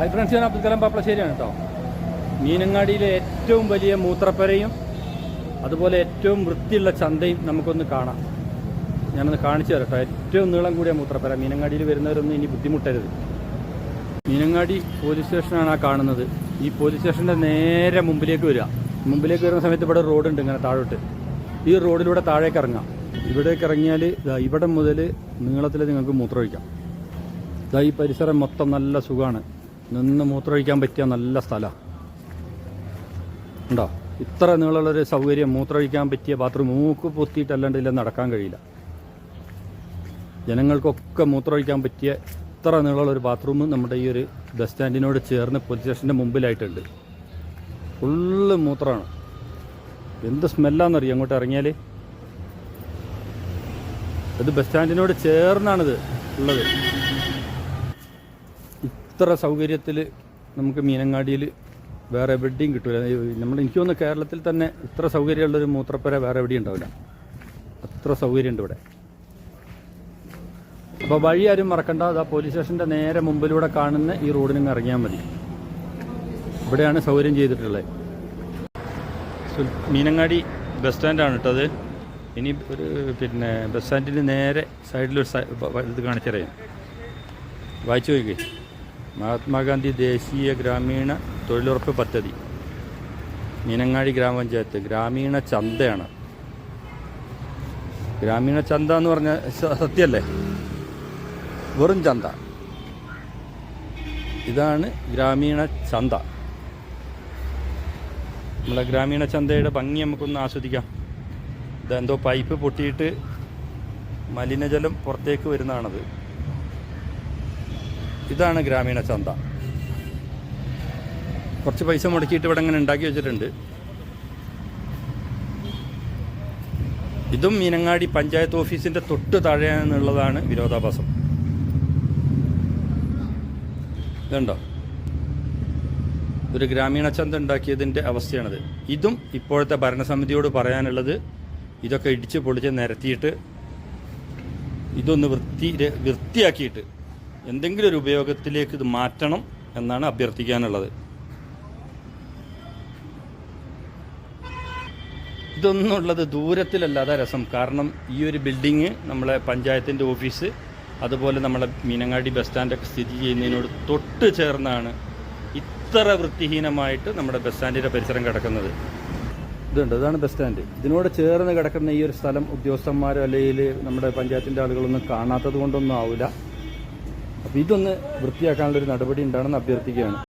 Hi friends ഞാൻ അബ്ദുൽ കലാം പാപ്പളശ്ശേരിയാണ് കേട്ടോ. മീനങ്ങാടിയിലെ ഏറ്റവും വലിയ മൂത്രപ്പരയും അതുപോലെ ഏറ്റവും വൃത്തിയുള്ള ചന്തയും നമുക്കൊന്ന് കാണാം. ഞാനൊന്ന് കാണിച്ചു തരാം കേട്ടോ. ഏറ്റവും നീളം കൂടിയ മൂത്രപ്പര. മീനങ്ങാടിയിൽ വരുന്നവരൊന്നും ഇനി ബുദ്ധിമുട്ടരുത്. മീനങ്ങാടി പോലീസ് സ്റ്റേഷനാണ് ആ കാണുന്നത്. ഈ പോലീസ് സ്റ്റേഷന്റെ നേരെ മുമ്പിലേക്ക് വരിക. മുമ്പിലേക്ക് വരുന്ന സമയത്ത് ഇവിടെ റോഡുണ്ട് ഇങ്ങനെ താഴോട്ട്. ഈ റോഡിലൂടെ താഴേക്ക് ഇറങ്ങാം. ഇവിടേക്ക് ഇറങ്ങിയാൽ ഇവിടെ മുതൽ നീളത്തിൽ നിങ്ങൾക്ക് മൂത്രമൊഴിക്കാം. ഈ പരിസരം മൊത്തം നല്ല സുഖമാണ് നിന്ന് മൂത്രമൊഴിക്കാൻ പറ്റിയ നല്ല സ്ഥലമാണ് ഉണ്ടോ? ഇത്ര നീളമുള്ളൊരു സൗകര്യം മൂത്രമൊഴിക്കാൻ പറ്റിയ ബാത്റൂം മൂക്ക് പൊത്തിയിട്ടല്ലാണ്ട് ഇല്ല നടക്കാൻ കഴിയില്ല. ജനങ്ങൾക്കൊക്കെ മൂത്രമൊഴിക്കാൻ പറ്റിയ ഇത്ര നീളമുള്ളൊരു ബാത്റൂം നമ്മുടെ ഈ ഒരു ബസ് സ്റ്റാൻഡിനോട് ചേർന്ന് പോലീസ് സ്റ്റേഷന്റെ മുമ്പിലായിട്ടുണ്ട്. ഫുള്ള് മൂത്രമാണ് എന്ത് സ്മെല്ലാണെന്നറിയാം അങ്ങോട്ട് ഇറങ്ങിയാൽ ഇത് ബസ് സ്റ്റാൻഡിനോട് ചേർന്നാണിത് ഉള്ളത്. ഇത്ര സൗകര്യത്തിൽ നമുക്ക് മീനങ്ങാടിയിൽ വേറെ എവിടെയും കിട്ടില്ല നമ്മൾ എനിക്ക് തോന്നുന്നു കേരളത്തിൽ തന്നെ ഇത്ര സൗകര്യമുള്ളൊരു മൂത്രപ്പുര വേറെ എവിടെയും ഉണ്ടാവില്ല. അത്ര സൗകര്യമുണ്ട് ഇവിടെ. അപ്പോൾ വഴി ആരും മറക്കണ്ട. അതാ പോലീസ് സ്റ്റേഷന്റെ നേരെ മുമ്പിലൂടെ കാണുന്ന ഈ റോഡിന് ഇറങ്ങിയാൽ മതി. ഇവിടെയാണ് സൗകര്യം ചെയ്തിട്ടുള്ളത്. മീനങ്ങാടി ബസ് സ്റ്റാൻഡാണ് കേട്ടത് ഇനി ഒരു പിന്നെ ബസ് സ്റ്റാൻഡിന് നേരെ സൈഡിലൊരു ഇത് കാണിച്ചറിയാം. വായിച്ചു നോക്കി മഹാത്മാഗാന്ധി ദേശീയ ഗ്രാമീണ തൊഴിലുറപ്പ് പദ്ധതി. മീനങ്ങാടി ഗ്രാമപഞ്ചായത്ത് ഗ്രാമീണ ചന്തയാണ്. ഗ്രാമീണ ചന്ത എന്ന് പറഞ്ഞ സത്യല്ലേ വെറും ചന്ത. ഇതാണ് ഗ്രാമീണ ചന്ത. നമ്മളെ ഗ്രാമീണ ചന്തയുടെ ഭംഗി നമുക്കൊന്ന് ആസ്വദിക്കാം. ഇതെന്തോ പൈപ്പ് പൊട്ടിയിട്ട് മലിനജലം പുറത്തേക്ക് വരുന്നതാണത്. ഇതാണ് ഗ്രാമീണ ചന്ത. കുറച്ച് പൈസ മുടക്കിയിട്ട് ഇവിടെ അങ്ങനെ ഉണ്ടാക്കി വെച്ചിട്ടുണ്ട്. ഇതും മീനങ്ങാടി പഞ്ചായത്ത് ഓഫീസിന്റെ തൊട്ട് താഴെയാണെന്നുള്ളതാണ് വിരോധാഭാസം. ഇതുണ്ടോ? ഒരു ഗ്രാമീണ ചന്ത ഉണ്ടാക്കിയതിന്റെ അവസ്ഥയാണത്. ഇതും ഇപ്പോഴത്തെ ഭരണസമിതിയോട് പറയാനുള്ളത് ഇതൊക്കെ ഇടിച്ച് പൊളിച്ച് നിരത്തിയിട്ട് ഇതൊന്ന് വൃത്തി വൃത്തിയാക്കിയിട്ട് എന്തെങ്കിലും ഒരു ഉപയോഗത്തിലേക്ക് ഇത് മാറ്റണം എന്നാണ് അഭ്യർത്ഥിക്കാനുള്ളത്. ഇതൊന്നുള്ളത് ദൂരത്തിലല്ലാതെ രസം. കാരണം ഈ ഒരു ബിൽഡിങ് നമ്മളെ പഞ്ചായത്തിന്റെ ഓഫീസ് അതുപോലെ നമ്മളെ മീനങ്ങാടി ബസ് സ്റ്റാൻഡൊക്കെ സ്ഥിതി ചെയ്യുന്നതിനോട് തൊട്ട് ചേർന്നാണ് ഇത്ര വൃത്തിഹീനമായിട്ട് നമ്മുടെ ബസ് സ്റ്റാൻഡിന്റെ പരിസരം കിടക്കുന്നത്. ഇതുണ്ട്. ഇതാണ് ബസ് സ്റ്റാൻഡ്. ഇതിനോട് ചേർന്ന് കിടക്കുന്ന ഈ ഒരു സ്ഥലം ഉദ്യോഗസ്ഥന്മാരോ അല്ലെങ്കിൽ നമ്മുടെ പഞ്ചായത്തിന്റെ ആളുകളൊന്നും കാണാത്തത് കൊണ്ടൊന്നും ആവില്ല അപ്പോൾ ഇതൊന്ന് വൃത്തിയാക്കാനുള്ളൊരു നടപടി ഉണ്ടാണെന്ന് അഭ്യർത്ഥിക്കുകയാണ്.